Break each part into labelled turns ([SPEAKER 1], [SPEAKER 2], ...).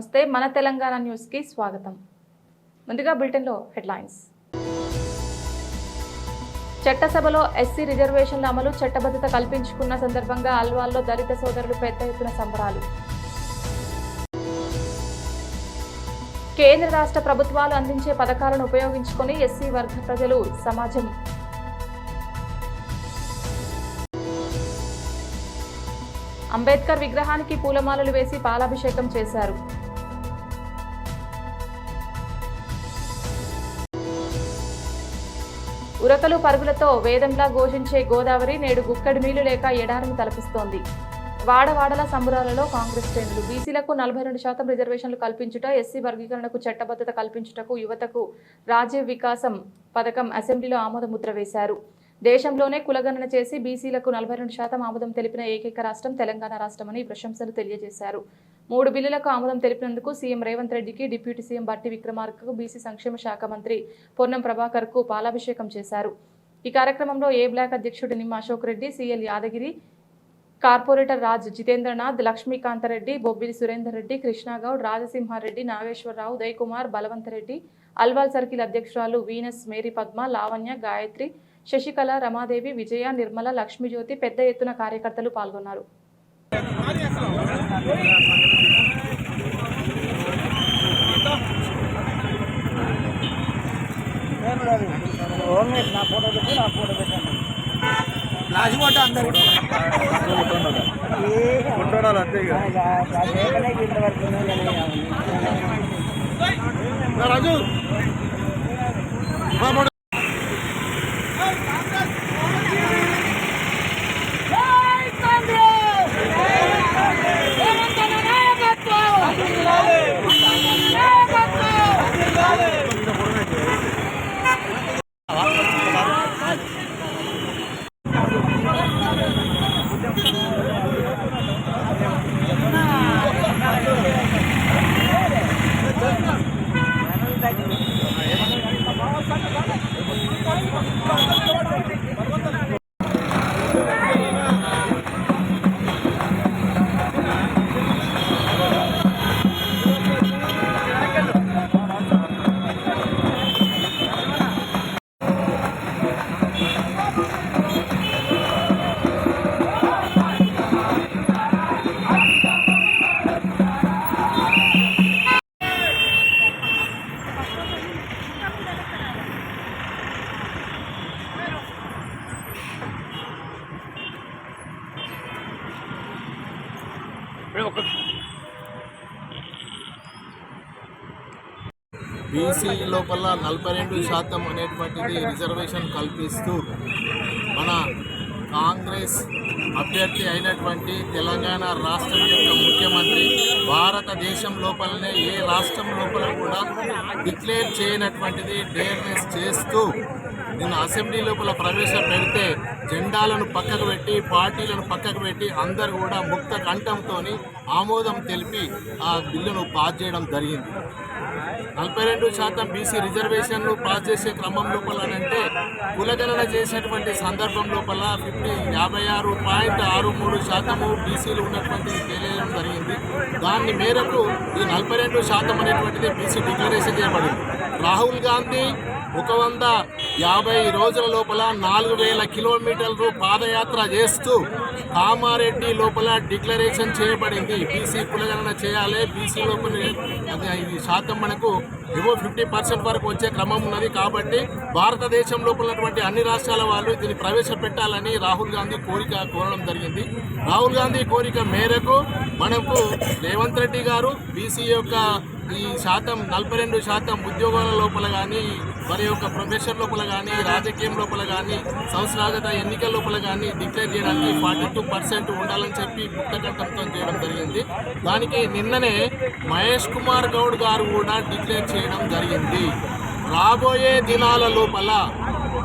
[SPEAKER 1] నమస్తే. మన తెలంగాణ న్యూస్కి స్వాగతం. ముందుగా బులెటిన్లో హెడ్లైన్స్. చట్టసభలో ఎస్సీ రిజర్వేషన్ల అమలు చట్టబద్ధత కల్పించుకున్న సందర్భంగా అల్వాల్లో దళిత సోదరులు పెద్ద ఎత్తున సంబరాలు. కేంద్ర రాష్ట్ర ప్రభుత్వాలు అందించే పథకాలను ఉపయోగించుకొని ఎస్సీ వర్గ ప్రజలు సమాజం అంబేద్కర్ విగ్రహానికి పూలమాలలు వేసి పాలాభిషేకం చేశారు. ఉరకలు పరుగులతో వేదంలా ఘోషించే గోదావరి నేడు గుక్కడి నీళ్ళు లేక ఎడారిని తలపిస్తోంది. వాడవాడల సంబురాలలో కాంగ్రెస్ శ్రేణులు బీసీలకు నలభై రెండు శాతం రిజర్వేషన్లు కల్పించుట ఎస్సీ వర్గీకరణకు చట్టబద్ధత కల్పించుటకు యువతకు రాజ్య వికాసం పథకం అసెంబ్లీలో ఆమోదముద్ర వేశారు. దేశంలోనే కులగణన చేసి బీసీలకు నలభై రెండు శాతం ఆమోదం తెలిపిన ఏకైక రాష్ట్రం తెలంగాణ రాష్ట్రమని ప్రశంసలు తెలియజేశారు. మూడు బిల్లులకు ఆమోదం తెలిపినందుకు సీఎం రేవంత్ రెడ్డికి డిప్యూటీ సీఎం బట్టి విక్రమార్కకు బీసీ సంక్షేమ శాఖ మంత్రి పొన్నం ప్రభాకర్కు పాలాభిషేకం చేశారు. ఈ కార్యక్రమంలో ఏ బ్లాక్ అధ్యక్షుడు Nimma Ashok Reddy CL Yadagiri corporator Raj Jitendranath Lakshmikantha Reddy Bobbili Surender Reddy Krishna Goud Rajasimha Reddy Nageswara Rao Uday Kumar Balavantha Reddy Alwal circle అధ్యక్షురాలు వీనస్ మేరీ పద్మ లావణ్య గాయత్రి శశికళ రమాదేవి విజయ నిర్మల లక్ష్మీజ్యోతి పెద్ద ఎత్తున కార్యకర్తలు పాల్గొన్నారు.
[SPEAKER 2] రాజు. నలభై రెండు శాతం అనేటువంటిది రిజర్వేషన్ కల్పిస్తూ మన కాంగ్రెస్ అభ్యర్థి అయినటువంటి తెలంగాణ రాష్ట్రం యొక్క ముఖ్యమంత్రి భారతదేశం లోపలనే ఏ రాష్ట్రం లోపల కూడా డిక్లేర్ చేయనటువంటిది డేర్నెస్ చేస్తూ నిన్న అసెంబ్లీ లోపల ప్రవేశపెడితే జెండాలను పక్కకు పెట్టి పార్టీలను పక్కకు పెట్టి అందరు కూడా ముక్త కంఠంతో ఆమోదం తెలిపి ఆ బిల్లును పాస్ చేయడం జరిగింది. నలభై రెండు శాతం బీసీ రిజర్వేషన్లు పాస్ చేసే క్రమం లోపలనంటే కులగణన చేసేటువంటి సందర్భం లోపల ఫిఫ్టీ యాభై ఆరు పాయింట్ ఆరు మూడు శాతము బీసీలు ఉన్నటువంటి తెలియడం జరిగింది. దాని మేరకు ఈ నలభై రెండు శాతం అనేటువంటిది బీసీ డిక్లరేషన్ చేయబడింది. రాహుల్ గాంధీ ఒక వంద యాభై రోజుల లోపల నాలుగు వేల కిలోమీటర్లు పాదయాత్ర చేస్తూ కామారెడ్డి లోపల డిక్లరేషన్ చేయబడింది. బీసీ కులగణన చేయాలి. బీసీ లోపల ఇది శాతం మనకు ఏవో ఫిఫ్టీ పర్సెంట్ వరకు వచ్చే క్రమం ఉన్నది కాబట్టి భారతదేశం లోపల ఉన్నటువంటి అన్ని రాష్ట్రాల వాళ్ళు దీన్ని ప్రవేశపెట్టాలని రాహుల్ గాంధీ కోరిక కోరడం జరిగింది. రాహుల్ గాంధీ కోరిక మేరకు మనకు రేవంత్ రెడ్డి గారు బీసీ యొక్క ఈ శాతం నలభై రెండు శాతం ఉద్యోగాల లోపల కానీ మరి యొక్క ప్రొఫెషన్ లోపల కానీ రాజకీయం లోపల కానీ సంవత్సరాగత ఎన్నికల లోపల కానీ డిక్లేర్ చేయడానికి ఫార్టీ టూ పర్సెంట్ ఉండాలని చెప్పి గుప్తకంఠంతో చేయడం జరిగింది. దానికి నిన్ననే మహేష్ కుమార్ గౌడ్ గారు కూడా డిక్లేర్ చేయడం జరిగింది. రాబోయే దినాల లోపల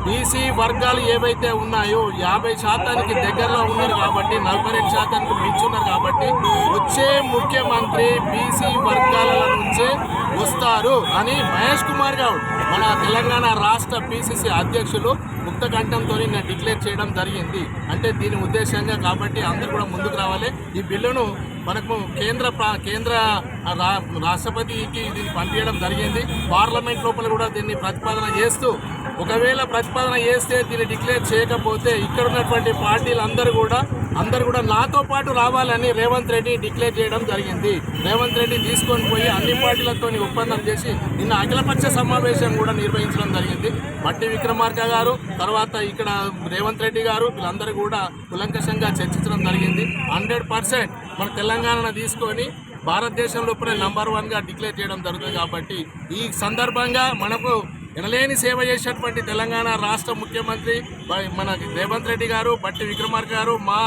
[SPEAKER 2] బీసీ వర్గాలు ఏవైతే ఉన్నాయో యాభై శాతానికి దగ్గరలో ఉన్నారు కాబట్టి నలభై రెండు శాతానికి మించున్నారు కాబట్టి వచ్చే ముఖ్యమంత్రి బీసీ వర్గాల నుంచే వస్తారు అని మహేష్ కుమార్ గౌడ్ మన తెలంగాణ రాష్ట్ర పిసిసి అధ్యక్షులు ముక్తకంఠంతో నిన్న డిక్లేర్ చేయడం జరిగింది. అంటే దీని ఉద్దేశంగా కాబట్టి అందరూ కూడా ముందుకు రావాలి. ఈ బిల్లును మనకు కేంద్ర ప్రా- కేంద్ర రా- రాష్ట్రపతికి దీన్ని పంపించడం జరిగింది. పార్లమెంట్ లోపల కూడా దీన్ని ప్రతిపాదన చేస్తూ ఒకవేళ ప్రతిపాదన చేస్తే దీన్ని డిక్లేర్ చేయకపోతే ఇక్కడ ఉన్నటువంటి పార్టీలందరూ కూడా అందరూ కూడా నాతో పాటు రావాలని రేవంత్ రెడ్డి డిక్లేర్ చేయడం జరిగింది. రేవంత్ రెడ్డి తీసుకొని పోయి అన్ని పార్టీలతో ఒప్పందం చేసి నిన్న అఖిలపక్ష సమావేశం కూడా నిర్వహించడం జరిగింది. మట్టి విక్రమార్క గారు తర్వాత ఇక్కడ రేవంత్ రెడ్డి గారు వీళ్ళందరూ కూడా కులంకషంగా చర్చించడం జరిగింది. హండ్రెడ్ పర్సెంట్ మన తెలంగాణను తీసుకొని భారతదేశం లోపల నంబర్ వన్గా డిక్లేర్ చేయడం జరుగుతుంది కాబట్టి ఈ సందర్భంగా మనకు ఎనలేని సేవ చేసినటువంటి తెలంగాణ రాష్ట్ర ముఖ్యమంత్రి బ- మన రేవంత్ రెడ్డి గారు బట్టి విక్రమార్క గారు మా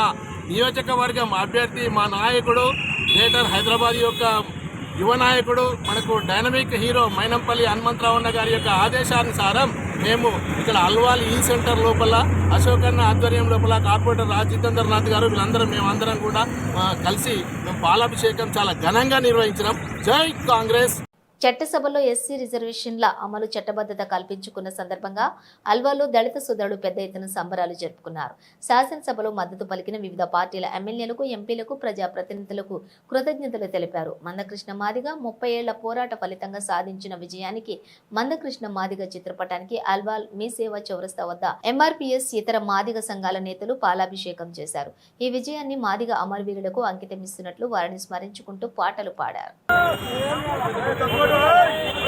[SPEAKER 2] నియోజకవర్గం అభ్యర్థి మా నాయకుడు గ్రేటర్ హైదరాబాద్ యొక్క యువ నాయకుడు మనకు డైనమిక్ హీరో మైనంపల్లి హనుమంతరావున్న గారి యొక్క ఆదేశానుసారం మేము ఇక్కడ అల్వాల్ ఈ సెంటర్ లోపల అశోకన్న ఆధ్వర్యం లోపల కార్పొరేటర్ రాజ్ జితేందర్ నాథ్ గారు వీళ్ళందరం మేమందరం కూడా కలిసి మేము పాలాభిషేకం చాలా ఘనంగా నిర్వహించినాం. జై కాంగ్రెస్!
[SPEAKER 3] చట్టసభలో ఎస్సీ రిజర్వేషన్ల అమలు చట్టబద్ధత కల్పించుకున్న సందర్భంగా అల్వాలో దళిత సోదరులు పెద్ద ఎత్తున సంబరాలు జరుపుకున్నారు. శాసనసభలో మద్దతు పలికిన వివిధ పార్టీల ఎమ్మెల్యేలకు ఎంపీలకు ప్రజాప్రతినిధులకు కృతజ్ఞతలు తెలిపారు. మందకృష్ణ మాదిగ ముప్పై ఏళ్ళ పోరాట ఫలితంగా సాధించిన విజయానికి మందకృష్ణ మాదిగ చిత్రపటానికి అల్వాల్ మీ సేవ చౌరస్తా వద్ద ఎంఆర్పీఎస్ ఇతర మాదిగ సంఘాల నేతలు పాలాభిషేకం చేశారు. ఈ విజయాన్ని మాదిగ అమరవీరులకు అంకితమిస్తున్నట్లు వారిని స్మరించుకుంటూ పాటలు పాడారు.
[SPEAKER 4] నాయకత్వంలో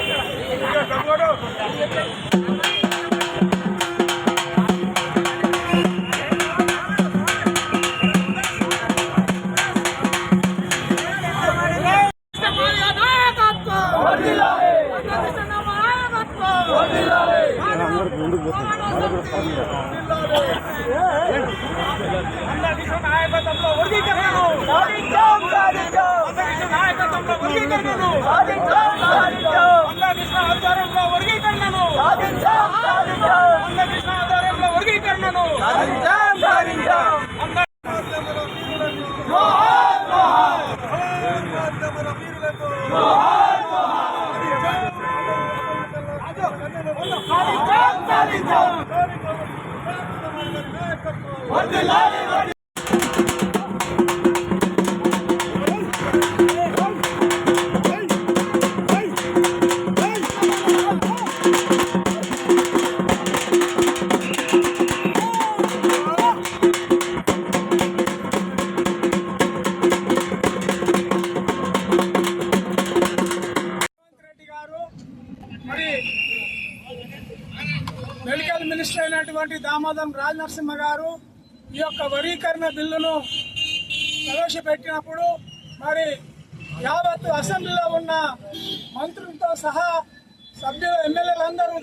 [SPEAKER 4] రెడ్డి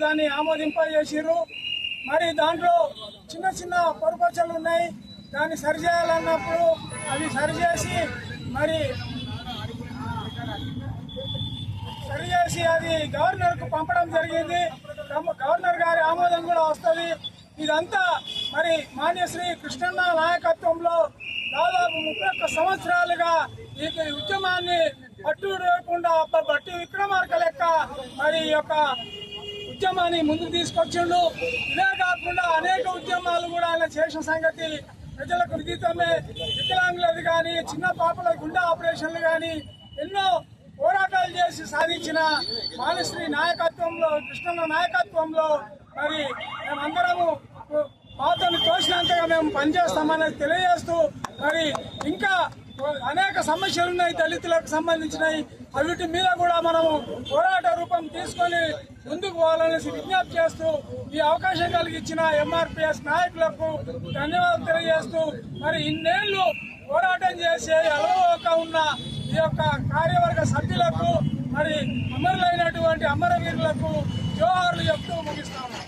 [SPEAKER 4] దాన్ని ఆమోదింపజేసారు మరి దాంట్లో చిన్న చిన్న పొరపచ్చలు ఉన్నాయి. దాన్ని సరిచేయాలన్నప్పుడు అవి సరిచేసి మరి సరిచేసి అది గవర్నర్కు పంపడం జరిగింది. గవర్నర్ గారి ఆమోదం కూడా వస్తుంది. ఇదంతా మరి మాన్యశ్రీ కృష్ణన్న నాయకత్వంలో దాదాపు ముప్పై ఒక్క సంవత్సరాలుగా ఈ ఉద్యమాన్ని పట్టు లేకుండా బట్టి విక్రమార్క లెక్క మరి ఈ యొక్క ఉద్యమాన్ని ముందుకు తీసుకొచ్చిండు. ఇదే కాకుండా అనేక ఉద్యమాలు కూడా ఆయన చేసిన సంగతి ప్రజలకు విదితమే. వికలాంగులది కానీ చిన్న పాపల గుండె ఆపరేషన్లు కానీ ఎన్నో పోరాటాలు చేసి సాధించిన మానశ్రీ నాయకత్వంలో కృష్ణన్న నాయకత్వంలో మరి మేమందరము పాత్రను తోసినంతగా మేము పనిచేస్తామని తెలియజేస్తూ మరి ఇంకా అనేక సమస్యలు ఉన్నాయి దళితులకు సంబంధించినవి. అవిటి మీద కూడా మనము పోరాట రూపం తీసుకొని ముందుకు పోవాలనేసి విజ్ఞప్తి చేస్తూ ఈ అవకాశం కలిగించిన ఎంఆర్పిఎస్ నాయకులకు ధన్యవాదాలు తెలియజేస్తూ మరి ఇన్నేళ్ళు పోరాటం చేసే అలవక ఉన్న ఈ యొక్క కార్యవర్గ సభ్యులకు మరి అమరులైనటువంటి అమరవీరులకు జోహార్లు చెప్తూ ముగిస్తాము.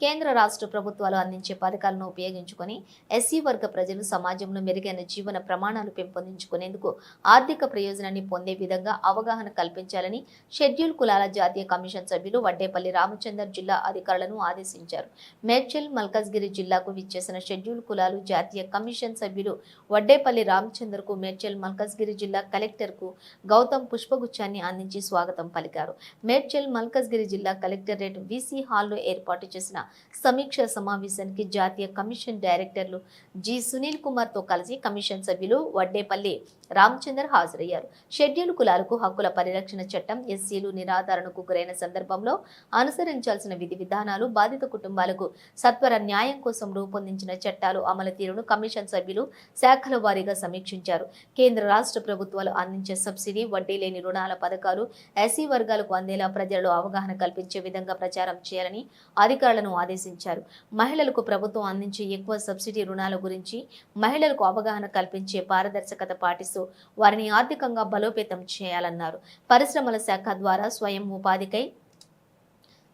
[SPEAKER 3] కేంద్ర రాష్ట్ర ప్రభుత్వాలు అందించే పథకాలను ఉపయోగించుకొని ఎస్సీ వర్గ ప్రజలు సమాజంలో మెరుగైన జీవన ప్రమాణాలు పెంపొందించుకునేందుకు ఆర్థిక ప్రయోజనాన్ని పొందే విధంగా అవగాహన కల్పించాలని షెడ్యూల్ కులాల జాతీయ కమిషన్ సభ్యులు వడ్డేపల్లి రామచందర్ జిల్లా అధికారులను ఆదేశించారు. మేడ్చల్ మల్కజ్గిరి జిల్లాకు విచ్చేసిన షెడ్యూల్ కులాలు జాతీయ కమిషన్ సభ్యులు వడ్డేపల్లి రామచందర్కు మేడ్చల్ మల్కజ్గిరి జిల్లా కలెక్టర్కు గౌతమ్ పుష్పగుచ్చాన్ని అందించి స్వాగతం పలికారు. మేడ్చల్ మల్కజ్గిరి జిల్లా కలెక్టరేట్ వీసీ హాల్లో ఏర్పాటు చేసిన సమీక్ష సమావేశానికి జాతీయ కమిషన్ డైరెక్టర్లు జి సునీల్ కుమార్తో కలిసి కమిషన్ సభ్యులు వడ్డేపల్లి రామచందర్ హాజరయ్యారు. షెడ్యూల్ కులాలకు హక్కుల పరిరక్షణ చట్టం ఎస్సీలు నిరాధారణకు గురైన సందర్భంలో అనుసరించాల్సిన విధి విధానాలు బాధిత కుటుంబాలకు సత్వర న్యాయం కోసం రూపొందించిన చట్టాలు అమలు తీరును కమిషన్ సభ్యులు శాఖల వారీగా సమీక్షించారు. కేంద్ర రాష్ట్ర ప్రభుత్వాలు అందించే సబ్సిడీ వడ్డీ లేని రుణాల పథకాలు ఎస్సీ వర్గాలకు అందేలా ప్రజలలో అవగాహన కల్పించే విధంగా ప్రచారం చేయాలని అధికారులను ఆదేశించారు. మహిళలకు ప్రభుత్వం అందించే ఎక్కువ సబ్సిడీ రుణాల గురించి మహిళలకు అవగాహన కల్పించే పారదర్శకత పాటిస్తూ వారిని ఆర్థికంగా బలోపేతం చేయాలన్నారు. పరిశ్రమల శాఖ ద్వారా స్వయం ఉపాధికై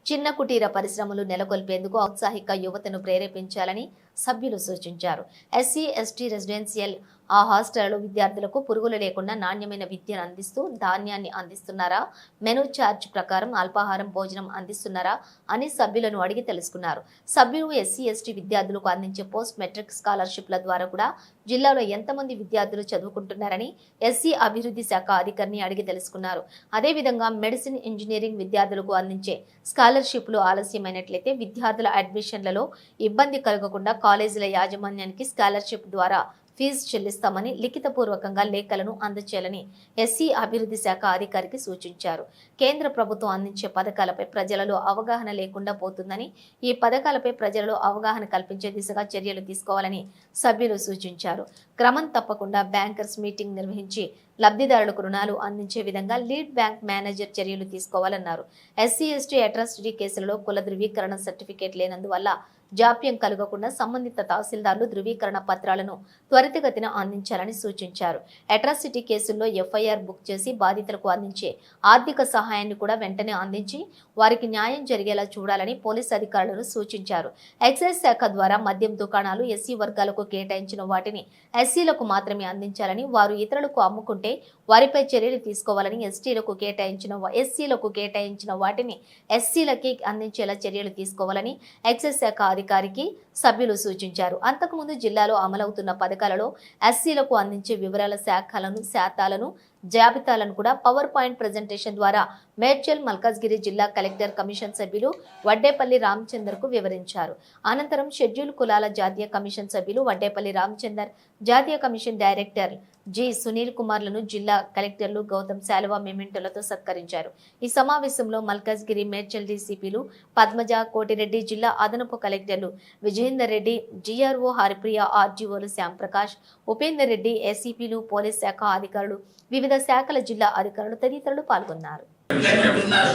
[SPEAKER 3] చిన్న కుటీర పరిశ్రమలు నెలకొల్పేందుకు ఔత్సాహిక యువతను ప్రేరేపించాలని సభ్యులు సూచించారు. ఎస్సీ ఎస్టీ రెసిడెన్షియల్ ఆ హాస్టళ్ళలో విద్యార్థులకు పురుగులు లేకుండా నాణ్యమైన విద్యను అందిస్తూ ధాన్యాన్ని అందిస్తున్నారా? మెనూ ఛార్జ్ ప్రకారం అల్పాహారం భోజనం అందిస్తున్నారా? అని సభ్యులను అడిగి తెలుసుకున్నారు. సభ్యులు ఎస్సీ ఎస్టీ విద్యార్థులకు అందించే పోస్ట్ మెట్రిక్ స్కాలర్షిప్ల ద్వారా కూడా జిల్లాలో ఎంతమంది విద్యార్థులు చదువుకుంటున్నారని ఎస్సీ అభివృద్ధి శాఖ అధికారిని అడిగి తెలుసుకున్నారు. అదేవిధంగా మెడిసిన్ ఇంజనీరింగ్ విద్యార్థులకు అందించే స్కాలర్షిప్లు ఆలస్యమైనట్లయితే విద్యార్థుల అడ్మిషన్లలో ఇబ్బంది కలగకుండా కాలేజీల యాజమాన్యానికి స్కాలర్షిప్ ద్వారా ఫీజు చెల్లిస్తామని లిఖితపూర్వకంగా లేఖలను అందచేయాలని ఎస్సీ అభివృద్ధి శాఖ అధికారికి సూచించారు. కేంద్ర ప్రభుత్వం అందించే పథకాలపై ప్రజలలో అవగాహన లేకుండా పోతుందని ఈ పథకాలపై ప్రజలలో అవగాహన కల్పించే దిశగా చర్యలు తీసుకోవాలని సభ్యులు సూచించారు. క్రమం తప్పకుండా బ్యాంకర్స్ మీటింగ్ నిర్వహించి లబ్ధిదారులకు రుణాలు అందించే విధంగా లీడ్ బ్యాంక్ మేనేజర్ చర్యలు తీసుకోవాలన్నారు. ఎస్సీ ఎస్టీ అట్రాసిటీ కేసులలో కుల ధృవీకరణ సర్టిఫికేట్ లేనందువల్ల జాప్యం కలగకుండా సంబంధిత తహసీల్దార్లు ధృవీకరణ పత్రాలను త్వరితగతిన అందించాలని సూచించారు. అట్రాసిటీ కేసుల్లో ఎఫ్ఐఆర్ బుక్ చేసి బాధితులకు అందించే ఆర్థిక సహాయాన్ని కూడా వెంటనే అందించి వారికి న్యాయం జరిగేలా చూడాలని పోలీస్ అధికారులను సూచించారు. ఎక్సైజ్ శాఖ ద్వారా మద్యం దుకాణాలు ఎస్సీ వర్గాలకు కేటాయించిన వాటిని ఎస్ ఎస్సీలకు మాత్రమే అందించాలని వారు ఇతరులకు అమ్ముకుంటే వారిపై చర్యలు తీసుకోవాలని ఎస్టీలకు కేటాయించిన ఎస్సీలకు కేటాయించిన వాటిని ఎస్సీలకి అందించేలా చర్యలు తీసుకోవాలని ఎక్సైజ్ శాఖ అధికారికి సభ్యులు సూచించారు. అంతకుముందు జిల్లాలో అమలవుతున్న పథకాలలో ఎస్సీలకు అందించే వివరాల శాఖలను శాతాలను జాబితాలను కూడా పవర్ పాయింట్ ప్రజెంటేషన్ ద్వారా మేడ్చల్ మల్కాజ్గిరి జిల్లా కలెక్టర్ కమిషన్ సభ్యులు వడ్డేపల్లి రామచందర్కు వివరించారు. అనంతరం షెడ్యూల్ కులాల జాతీయ కమిషన్ సభ్యులు వడ్డేపల్లి రామచందర్ జాతీయ కమిషన్ డైరెక్టర్ జి సునీల్ కుమార్లను జిల్లా కలెక్టర్లు గౌతమ్ శాలువా మెమెంటోలతో సత్కరించారు. ఈ సమావేశంలో మల్కాజ్గిరి మేడ్చల్ డీసీపీలు పద్మజ కోటిరెడ్డి జిల్లా అదనపు కలెక్టర్లు విజయేందర్ రెడ్డి జిఆర్ఓ హరిప్రియ ఆర్జీఓలు శ్యాంప్రకాష్ ఉపేందర్ రెడ్డి ఏసీపీలు పోలీస్ శాఖ అధికారులు వివిధ శాఖల జిల్లా అధికారులు తదితరులు పాల్గొన్నారు.
[SPEAKER 5] ఉన్నారు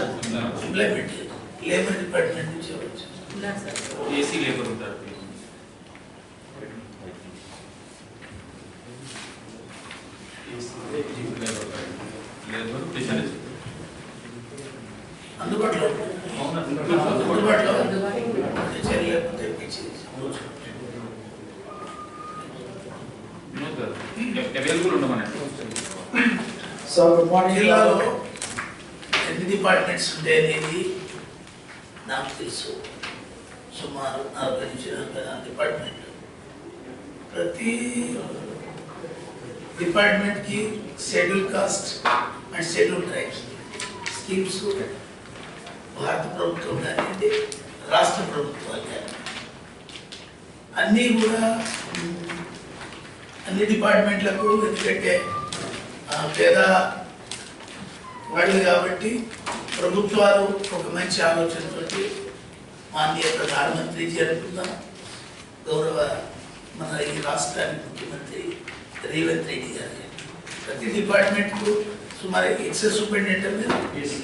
[SPEAKER 5] ఇంప్లిమెంట్ లేబర్ డిపార్ట్మెంట్ నుంచి
[SPEAKER 6] ఏసీ లేబర్ ఉంటారు
[SPEAKER 5] అందుబాటులో అందుబాటులో లేకపోతే
[SPEAKER 7] So good morning.
[SPEAKER 5] జిల్లాలో డిపార్ట్మెంట్స్ ఉంటాయి అనేది నాకు తెలుసు. సుమారు నలభై నుంచి నలభై నాలుగు డిపార్ట్మెంట్. ప్రతి డిపార్ట్మెంట్కి schedule caste and schedule tribes schemes భారత ప్రభుత్వం కానివ్వండి రాష్ట్ర ప్రభుత్వాలు కానీ అన్నీ కూడా అన్ని డిపార్ట్మెంట్లకు ఎందుకంటే పేద వాళ్ళు కాబట్టి ప్రభుత్వాలు ఒక మంచి ఆలోచనతోటి మాన్య ప్రధానమంత్రిజీ అనుకుందాం. గౌరవ మన ఈ రాష్ట్రానికి ముఖ్యమంత్రి రేవంత్ రెడ్డి గారు. ప్రతి డిపార్ట్మెంట్కు సుమారు ఎక్సెస్ సూపరింటెండెంట్ మీరు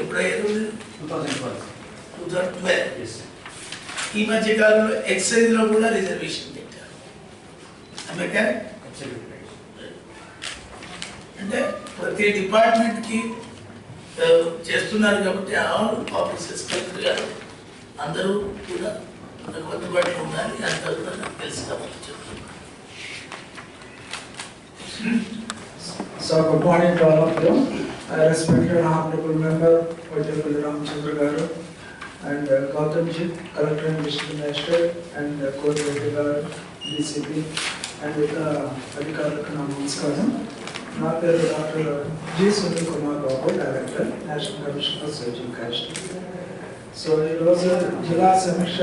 [SPEAKER 5] ఎప్పుడయ్యారు? మీరు టూ థౌసండ్ ట్వెల్వ్ ఈ మధ్య కాలంలో ఎక్సైజ్లో కూడా రిజర్వేషన్ పెట్టారు. ఆమె అంటే ప్రతి డిపార్ట్మెంట్కి ఆ, చేస్తున్నారు కాబట్టి ఆవు ఆఫీసెస్ గారు అందరూ కూడా కొద్దిపాటు ఉండాలి అందరూ తెలుసు కాబట్టి
[SPEAKER 7] so good morning to all of you honourable member Vaidyapalli Ramachandra garu and Gautam ji collector mister master and court Reddy garu DCP and ఇతర అధికారులకు నా నమస్కారం. నమస్కారం నా పేరు doctor G Sunil Kumar Babu director national commission for social caste so ఈరోజు జిల్లా సమీక్ష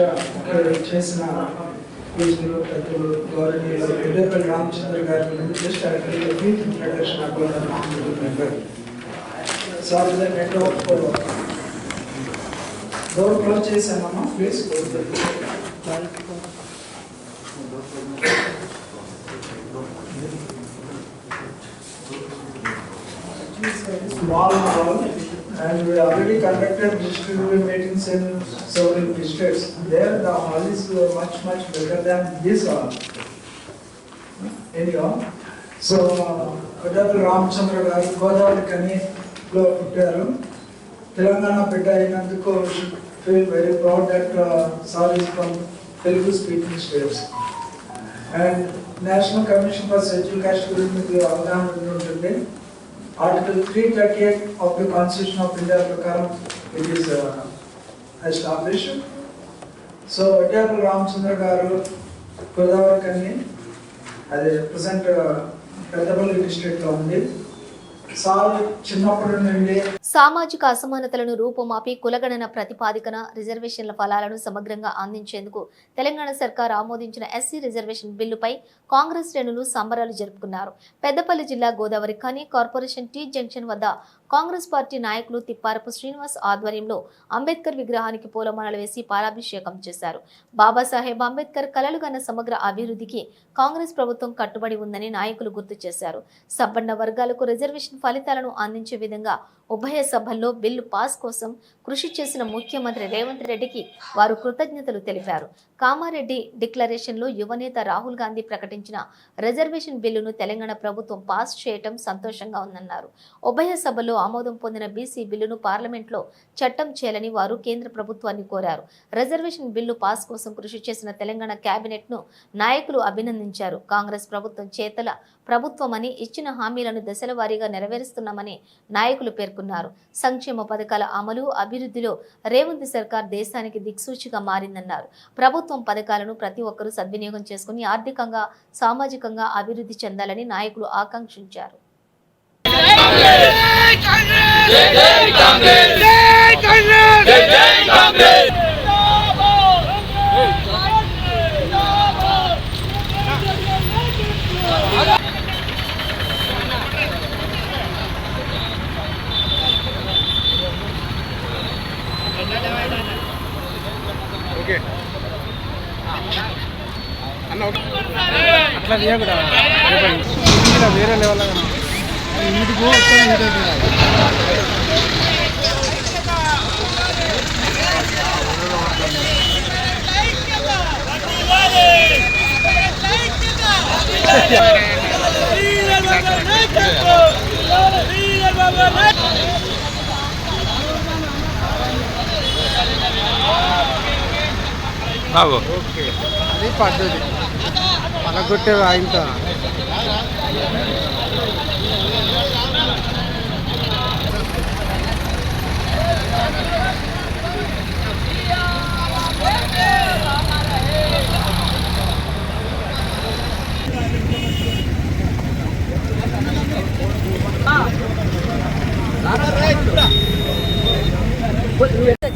[SPEAKER 7] చేసిన పూజలు పెద్దలు గౌరవనీయులు పెద్దపల్లి రామచంద్ర గారి నుండి జస్ట్ అక్కడ breath introduction about honourable member sir network door close చేశామమ్మా please small hall and we already conducted distributive meetings in several districts. There the hall is much much better than this hall. Anyhow, so పెద్దలు రామచంద్ర గారు గోదావరి కనిలో పుట్టారు తెలంగాణ బిడ్డ అయినందుకు feel very proud that sir is from Telugu speaking states and national commission for schedule caste గురించి మీకు అవగాహన ఉంటుంది article three thirty eight of the constitution of India ప్రకారం it is establish so Vadyapula Ramachandra garu Godavari కని అది present Peddapalli డిస్ట్రిక్ట్లో ఉంది sir చిన్నప్పటి నుండి
[SPEAKER 3] సామాజిక అసమానతలను రూపుమాపి కులగణన ప్రతిపాదికన రిజర్వేషన్ల ఫలాలను సమగ్రంగా అందించేందుకు తెలంగాణ సర్కార్ ఆమోదించిన ఎస్సీ రిజర్వేషన్ బిల్లుపై కాంగ్రెస్ శ్రేణులు సంబరాలు జరుపుకున్నారు. పెద్దపల్లి జిల్లా Godavarikhani corporation T junction వద్ద కాంగ్రెస్ పార్టీ నాయకులు తిప్పారపు శ్రీనివాస్ ఆధ్వర్యంలో అంబేద్కర్ విగ్రహానికి పూలమాలలు వేసి పాలాభిషేకం చేశారు. బాబాసాహెబ్ అంబేద్కర్ కలలుగన్న సమగ్ర అభివృద్ధికి కాంగ్రెస్ ప్రభుత్వం కట్టుబడి ఉందని నాయకులు గుర్తు చేశారు. సబ్బన్న వర్గాలకు రిజర్వేషన్ ఫలితాలను అందించే విధంగా ఉభయ సభల్లో బిల్లు పాస్ కోసం కృషి చేసిన ముఖ్యమంత్రి రేవంత్ రెడ్డికి వారు కృతజ్ఞతలు తెలిపారు. కామారెడ్డి డిక్లరేషన్లో యువనేత రాహుల్ గాంధీ ప్రకటించిన రిజర్వేషన్ బిల్లును తెలంగాణ ప్రభుత్వం పాస్ చేయటం సంతోషంగా ఉందన్నారు. ఉభయ సభలో ఆమోదం పొందిన బీసీ బిల్లును పార్లమెంట్లో చట్టం చేయాలని వారు కేంద్ర ప్రభుత్వాన్ని కోరారు. రిజర్వేషన్ బిల్లు పాస్ కోసం కృషి చేసిన తెలంగాణ కేబినెట్ను నాయకులు అభినందించారు. కాంగ్రెస్ ప్రభుత్వం చేతల ప్రభుత్వమని ఇచ్చిన హామీలను దశల వారీగా నెరవేరుస్తున్నామని నాయకులు పేర్కొన్నారు. సంక్షేమ పథకాల అమలు అభివృద్ధిలో రేవంత్ సర్కార్ దేశానికి దిక్సూచిగా మారిందన్నారు. ప్రభుత్వం పథకాలను ప్రతి ఒక్కరూ సద్వినియోగం చేసుకుని ఆర్థికంగా సామాజికంగా అభివృద్ధి చెందాలని నాయకులు ఆకాంక్షించారు.
[SPEAKER 8] అట్లా తీయకూడదు వేరే లెవెల్ వీటికి అది పద్ధతి. పలగొట్టే Yeah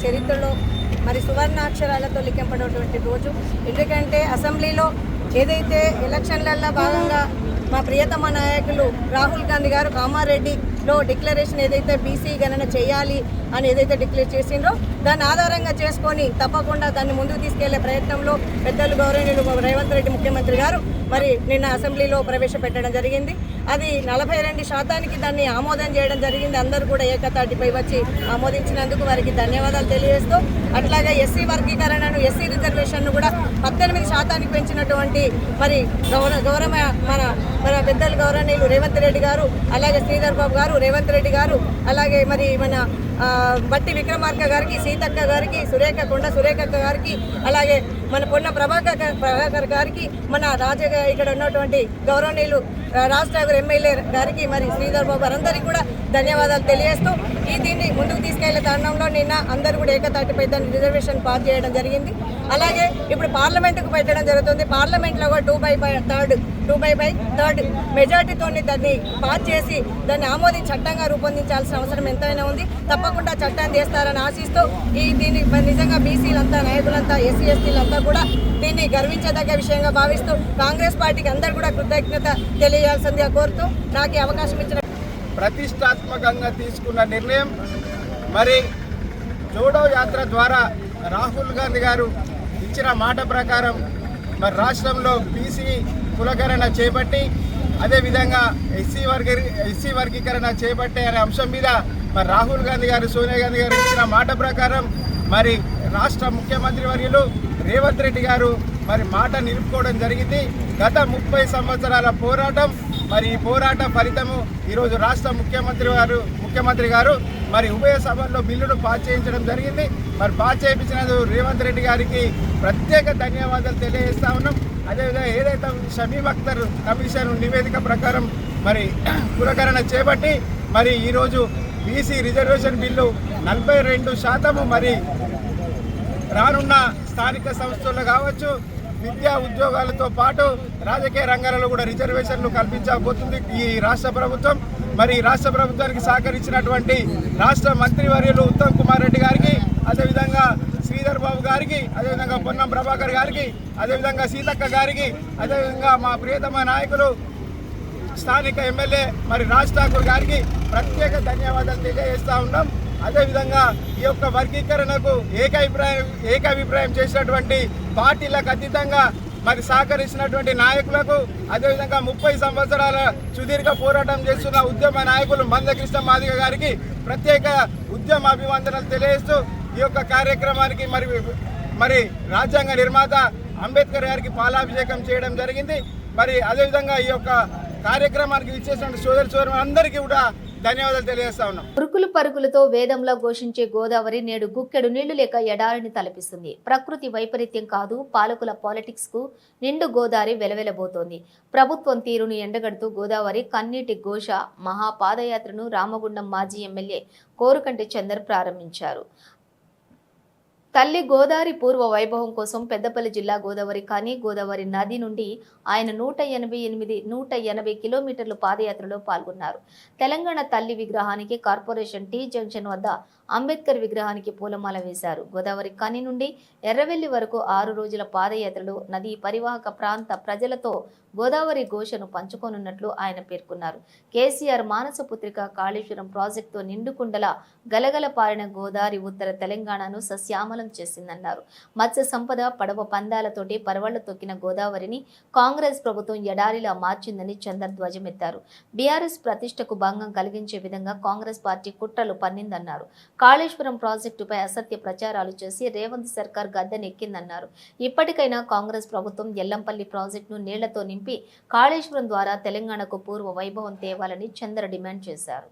[SPEAKER 9] చరిత్రలో మరి సువర్ణాక్షరాలతో లిఖింపడేటువంటి రోజు. ఎందుకంటే అసెంబ్లీలో ఏదైతే ఎలక్షన్లలో భాగంగా మా ప్రియతమ నాయకులు రాహుల్ గాంధీ గారు కామారెడ్డి లో డిక్లరేషన్ ఏదైతే బీసీ గణన చేయాలి అని ఏదైతే డిక్లేర్ చేసిండ్రో దాన్ని ఆధారంగా చేసుకొని తప్పకుండా దాన్ని ముందుకు తీసుకెళ్ళే ప్రయత్నంలో పెద్దలు గౌరవనీయులు రేవంత్ రెడ్డి ముఖ్యమంత్రి గారు మరి నిన్న అసెంబ్లీలో ప్రవేశపెట్టడం జరిగింది. అది నలభై రెండు శాతానికి దాన్ని ఆమోదం చేయడం జరిగింది. అందరూ కూడా ఏకతాటిపై వచ్చి ఆమోదించినందుకు వారికి ధన్యవాదాలు తెలియజేస్తూ అట్లాగే ఎస్సీ వర్గీకరణను ఎస్సీ రిజర్వేషన్ను కూడా పద్దెనిమిది శాతానికి పెంచినటువంటి మరి గౌరవ గౌరవ మన మన పెద్దలు గౌరవనీయులు రేవంత్ రెడ్డి గారు అలాగే శ్రీధర్ బాబు గారు రేవంత్ రెడ్డి గారు అలాగే మరి మన బట్టి విక్రమార్క గారికి సీతక్క గారికి సురేఖ కొండ సురేఖక్క గారికి అలాగే మన పొన్న ప్రభాకర్ ప్రభాకర్ గారికి మన రాజ ఇక్కడ ఉన్నటువంటి గౌరవనీయులు ఆ, రాజ్ ఠాగూర్ ఎమ్మెల్యే గారికి మరి శ్రీధర్ బాబు అందరికీ కూడా ధన్యవాదాలు తెలియజేస్తూ ఈ దీన్ని ముందుకు తీసుకెళ్ళే తరుణంలో నిన్న అందరూ కూడా ఏకతాటిపై దాన్ని రిజర్వేషన్ పాస్ చేయడం జరిగింది. అలాగే ఇప్పుడు పార్లమెంటుకు పెట్టడం జరుగుతుంది. పార్లమెంట్లో కూడా two by by third two by by third మెజార్టీతో దాన్ని పాస్ చేసి దాన్ని ఆమోదించి చట్టంగా రూపొందించాల్సిన అవసరం ఎంతైనా ఉంది. తప్పకుండా చట్టాన్ని చేస్తారని ఆశిస్తూ ఈ దీన్ని నిజంగా బీసీలంతా నాయకులంతా ఎస్సీ ఎస్టీలంతా కూడా దీన్ని గర్వించదగ్గ విషయంగా భావిస్తూ కాంగ్రెస్ పార్టీకి అందరు కూడా కృతజ్ఞత తెలియజేయాల్సిందిగా కోరుతూ నాకు అవకాశం ఇచ్చిన
[SPEAKER 8] ప్రతిష్టాత్మకంగా తీసుకున్న నిర్ణయం. మరి జోడో యాత్ర ద్వారా రాహుల్ గాంధీ గారు ఇచ్చిన మాట ప్రకారం మరి రాష్ట్రంలో బీసీ కులకరణ చేపట్టి అదేవిధంగా ఎస్సీ వర్గ ఎస్సీ వర్గీకరణ చేపట్టే అనే అంశం మీద మరి రాహుల్ గాంధీ గారు సోనియా గాంధీ గారు ఇచ్చిన మాట ప్రకారం మరి రాష్ట్ర ముఖ్యమంత్రి వర్యులు రేవంత్ రెడ్డి గారు మరి మాట నిలుపుకోవడం జరిగింది. గత ముప్పై సంవత్సరాల పోరాటం మరి ఈ పోరాట ఫలితము ఈరోజు రాష్ట్ర ముఖ్యమంత్రి గారు ముఖ్యమంత్రి గారు మరి ఉభయ సభల్లో బిల్లును పాస్ చేయించడం జరిగింది. మరి పాస్ చేయించినందుకు రేవంత్ రెడ్డి గారికి ప్రత్యేక ధన్యవాదాలు తెలియజేస్తా ఉన్నాం. అదేవిధంగా ఏదైతే షమీమ్ అఖ్తర్ కమిషన్ నివేదిక ప్రకారం మరి పురకరణ చేపట్టి మరి ఈరోజు బీసీ రిజర్వేషన్ బిల్లు నలభై రెండు శాతము మరి రానున్న స్థానిక సంస్థల్లో కావచ్చు విద్యా ఉద్యోగాలతో పాటు రాజకీయ రంగాలలో కూడా రిజర్వేషన్లు కల్పించబోతుంది ఈ రాష్ట్ర ప్రభుత్వం. మరి రాష్ట్ర ప్రభుత్వానికి సహకరించినటువంటి రాష్ట్ర మంత్రివర్యులు ఉత్తమ్ కుమార్ రెడ్డి గారికి అదేవిధంగా శ్రీధర్ బాబు గారికి అదేవిధంగా పొన్నం ప్రభాకర్ గారికి అదేవిధంగా సీతక్క గారికి అదేవిధంగా మా ప్రియతమ నాయకులు స్థానిక ఎమ్మెల్యే మరి రాజ్ ఠాకూర్ గారికి ప్రత్యేక ధన్యవాదాలు తెలియజేస్తా ఉన్నాం. అదేవిధంగా ఈ యొక్క వర్గీకరణకు ఏకాభిప్రాయం ఏకాభిప్రాయం చేసినటువంటి పార్టీలకు అతీతంగా మరి సహకరించినటువంటి నాయకులకు అదేవిధంగా ముప్పై సంవత్సరాల సుదీర్ఘ పోరాటం చేస్తున్న ఉద్యమ నాయకులు మందకృష్ణ మాదిగ గారికి ప్రత్యేక ఉద్యమ అభివందనలు తెలియజేస్తూ ఈ యొక్క కార్యక్రమానికి మరి మరి రాజ్యాంగ నిర్మాత అంబేద్కర్ గారికి పాలాభిషేకం చేయడం జరిగింది. మరి అదేవిధంగా ఈ యొక్క కార్యక్రమానికి ఇచ్చేసిన సోదరి సోదరు అందరికీ కూడా ధన్యవాదాలు తెలియజేస్తా ఉన్నాం.
[SPEAKER 3] ఉరుకులు పరుగులతో వేదంలా ఘోషించే గోదావరి నేడు గుక్కెడు నీళ్ళు లేక ఎడారిని తలపిస్తుంది. ప్రకృతి వైపరీత్యం కాదు పాలకుల పాలిటిక్స్కు నిండు గోదావరి వెలవెలబోతోంది. ప్రభుత్వం తీరును ఎండగడుతూ గోదావరి కన్నీటి ఘోష మహా పాదయాత్రను రామగుండం మాజీ ఎమ్మెల్యే కోరుకంటి చందర్ ప్రారంభించారు. తల్లి గోదావరి పూర్వ వైభవం కోసం పెద్దపల్లి జిల్లా గోదావరి కానీ గోదావరి నది నుండి ఆయన నూట ఎనభై ఎనిమిది నూట ఎనభై కిలోమీటర్లు పాదయాత్రలో పాల్గొన్నారు. తెలంగాణ తల్లి విగ్రహానికి కార్పొరేషన్ టీ జంక్షన్ వద్ద అంబేద్కర్ విగ్రహానికి పూలమాల వేశారు. గోదావరి కని నుండి ఎర్రవెల్లి వరకు ఆరు రోజుల పాదయాత్రలో నదీ పరివాహక ప్రాంత ప్రజలతో గోదావరి ఘోషను పంచుకోనున్నట్లు ఆయన పేర్కొన్నారు. కేసీఆర్ మానస పుత్రిక కాళేశ్వరం ప్రాజెక్టుతో నిండుకుండల గలగల పారిన గోదావరి ఉత్తర తెలంగాణను సస్యామలం చేసిందన్నారు. మత్స్య సంపద పడవ పందాలతోటి పరవళ్ళు తొక్కిన గోదావరిని కాంగ్రెస్ ప్రభుత్వం ఎడారిలా మార్చిందని చందర్ ధ్వజమెత్తారు. బీఆర్ఎస్ ప్రతిష్టకు భంగం కలిగించే విధంగా కాంగ్రెస్ పార్టీ కుట్రలు పన్నిందన్నారు. కాళేశ్వరం ప్రాజెక్టుపై అసత్య ప్రచారాలు చేసి రేవంత్ సర్కార్ గద్దెనెక్కిందన్నారు. ఇప్పటికైనా కాంగ్రెస్ ప్రభుత్వం ఎల్లంపల్లి ప్రాజెక్టును నీళ్ళతో నింపి కాళేశ్వరం ద్వారా తెలంగాణకు పూర్వ వైభవం తేవాలని చంద్ర డిమాండ్ చేశారు.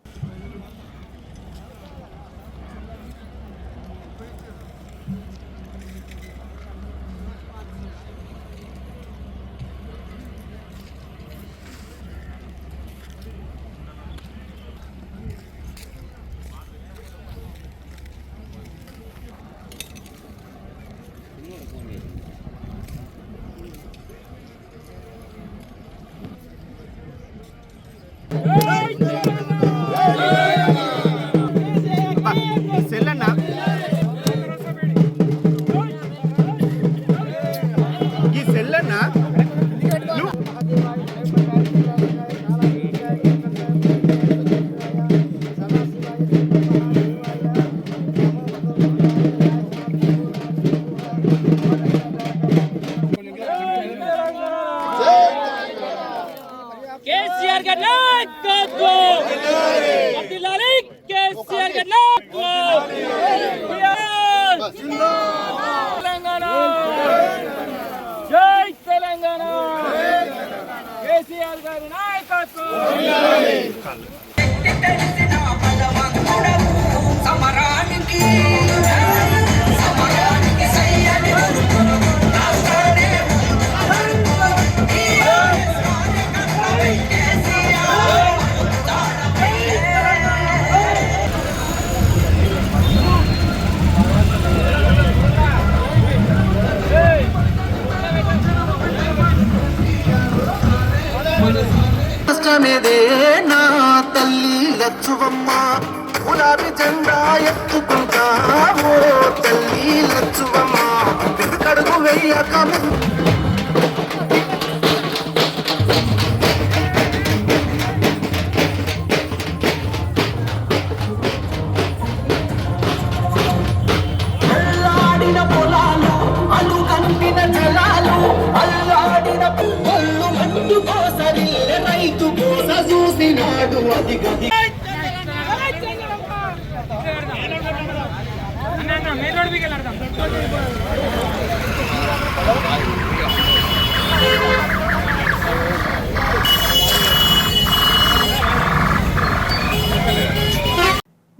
[SPEAKER 10] కష్టమేదే నా తల్లి లచ్చువమ్మ. గులాబీ జెండా ఎత్తుకుంటా ఓ తల్లి లచ్చువమ్మ. కడుగు వెయ్యక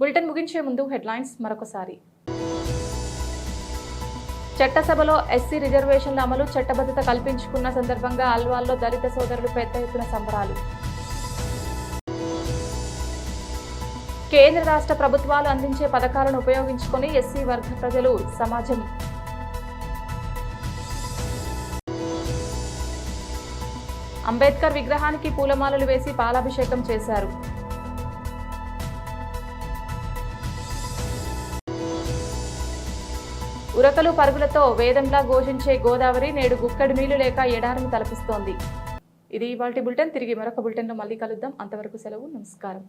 [SPEAKER 1] బులెటిన్ ముగించే ముందు హెడ్లైన్స్ మరొకసారి. చట్టసభలో ఎస్సీ రిజర్వేషన్ల అమలు చట్టబద్ధత కల్పించుకున్న సందర్భంగా అల్వాల్లో దళిత సోదరులు పెద్ద ఎత్తున సంబరాలు. కేంద్ర రాష్ట్ర ప్రభుత్వాలు అందించే పథకాలను ఉపయోగించుకొని ఎస్సీ వర్గ ప్రజలు సమాజం అంబేద్కర్ విగ్రహానికి పూలమాలలు వేసి పాలాభిషేకం చేశారు. ఉరకలు పరుగులతో వేదంలా ఘోషించే గోదావరి నేడు గుక్కడి నీళ్ళు లేక ఎడారిని తలపిస్తోంది. ఇది ఇవాల్టి బులెటిన్. తిరిగి మరొక బులెటిన్లో మళ్ళీ కలుద్దాం. అంతవరకు సెలవు. నమస్కారం.